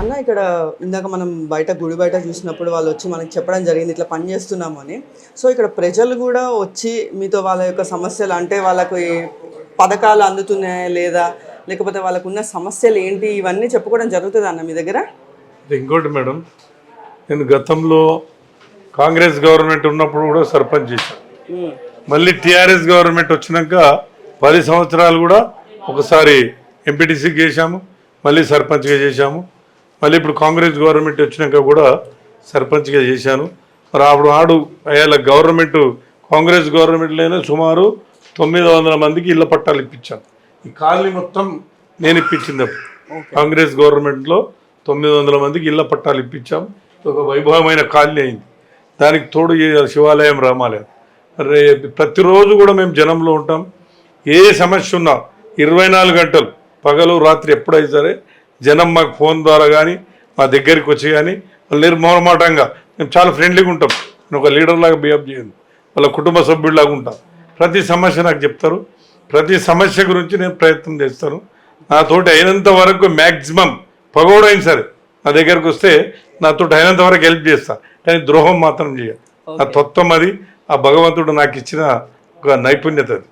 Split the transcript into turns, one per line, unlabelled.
అన్న ఇక్కడ ఇందాక మనం బయట గుడి బయట చూసినప్పుడు వాళ్ళు వచ్చి మనకి చెప్పడం జరిగింది ఇట్లా పని చేస్తున్నాము అని. సో ఇక్కడ ప్రజలు కూడా వచ్చి మీతో వాళ్ళ యొక్క సమస్యలు అంటే వాళ్ళకి పథకాలు అందుతున్నాయా లేదా లేకపోతే వాళ్ళకు ఉన్న సమస్యలు ఏంటి ఇవన్నీ చెప్పుకోవడం జరుగుతుంది అన్న మీ దగ్గర?
ఇంకోటి మేడం నేను గతంలో కాంగ్రెస్ గవర్నమెంట్ ఉన్నప్పుడు కూడా సర్పంచ్ చేశాను మళ్ళీ టీఆర్ఎస్ గవర్నమెంట్ వచ్చినాక పది సంవత్సరాలు కూడా ఒకసారి ఎంపీటీసీకి చేశాము మళ్ళీ సర్పంచ్గా చేశాము. మళ్ళీ ఇప్పుడు కాంగ్రెస్ గవర్నమెంట్ వచ్చినాక కూడా సర్పంచ్గా చేశాను. మరి అప్పుడు ఆడు అయ్యాల గవర్నమెంట్ కాంగ్రెస్ గవర్నమెంట్లోనే సుమారు తొమ్మిది వందల మందికి ఇళ్ళ పట్టాలు ఇప్పించాను ఈ కాలనీ మొత్తం నేను ఇప్పించింది అప్పుడు. కాంగ్రెస్ గవర్నమెంట్లో తొమ్మిది వందల మందికి ఇళ్ళ పట్టాలు ఇప్పించాం. ఒక వైభవమైన కాలనీ అయింది. దానికి తోడు శివాలయం రామాలయం. రే ప్రతిరోజు కూడా మేము జనంలో ఉంటాం. ఏ సమస్య ఉన్నా ఇరవై నాలుగు గంటలు పగలు రాత్రి ఎప్పుడైనా సరే జనం మాకు ఫోన్ ద్వారా కానీ మా దగ్గరికి వచ్చి కానీ వాళ్ళు నిర్మోహమాటంగా మేము చాలా ఫ్రెండ్లీగా ఉంటాం. నేను ఒక లీడర్ లాగా బిహేవ్ చేయను. వాళ్ళ కుటుంబ సభ్యుడిలాగా ఉంటాం. ప్రతి సమస్య నాకు చెప్తారు. ప్రతి సమస్య గురించి నేను ప్రయత్నం చేస్తాను. నాతోటి అయినంత వరకు మ్యాక్సిమం పగోడైన సరే నా దగ్గరకు వస్తే నాతోటి అయినంత వరకు హెల్ప్ చేస్తా. కానీ ద్రోహం మాత్రం చేయ. ఆ తత్వం అది. ఆ భగవంతుడు నాకు ఇచ్చిన ఒక నైపుణ్యత అది.